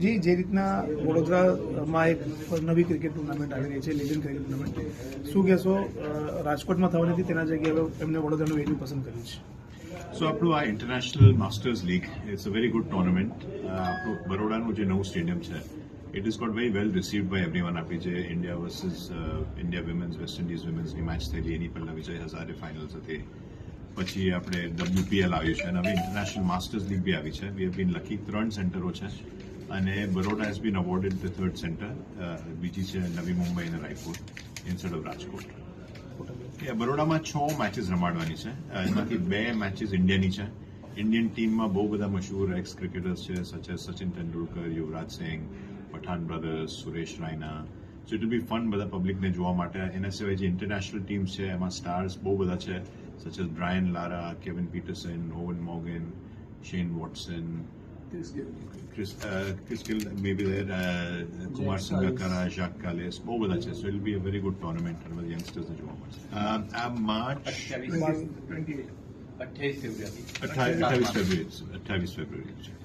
જી, જે રીતના વડોદરામાં એક નવી ક્રિકેટ ટુર્નામેન્ટ આવી રહી છે લેજન્ડ ક્રિકેટ ટુર્નામેન્ટ. શું કહેશો? રાજકોટમાં થવાની હતી તેના જગ્યાએ એમને વડોદરાનું વેન્યુ પસંદ કર્યું છે. સો આપણું આ international masters league it's a very good tournament આપણું બરોડાનું જે નવું સ્ટેડિયમ છે it is got very well received by everyone આપણી જે India versus India women's West Indies વિમેન્સની match થયેલી, એની પહેલાં વિજય હઝારે ફાઇનલ્સ હતી. પછી આપણે ડબ્લ્યુપીએલ આવ્યું છે અને હવે ઇન્ટરનેશનલ માસ્ટર્સ લીગ બી આવી છે. વી હેવ બીન લકી ત્રણ સેન્ટરો છે. અને Baroda has been awarded the third centre બીજી છે નવી મુંબઈ અને રાયપુર ઇન્સ્ટેડ ઓફ રાજકોટ. બરોડામાં છ મેચીસ રમાડવાની છે. એમાંથી બે મેચીસ ઇન્ડિયાની છે. ઇન્ડિયન ટીમમાં બહુ બધા મશહૂર એક્સ ક્રિકેટર્સ છે such as Sachin Tendulkar Yuvraj Singh Pathan brothers Suresh Raina so it be fun બધા પબ્લિકને જોવા માટે. એના સિવાય જે ઇન્ટરનેશનલ ટીમ્સ છે, એમાં સ્ટાર્સ બહુ બધા છે. such as Brian Lara, Kevin Peterson, Owen Morgan, Shane Watson, Chris Gill, Chris, uh, Chris Gill may there, uh, Kumar Sangakkara, Jacques Calais, all with us. So it'll be a very good tournament and with youngsters that you want. Um, uh, March 28th. 28th February. 28th February. 28th February.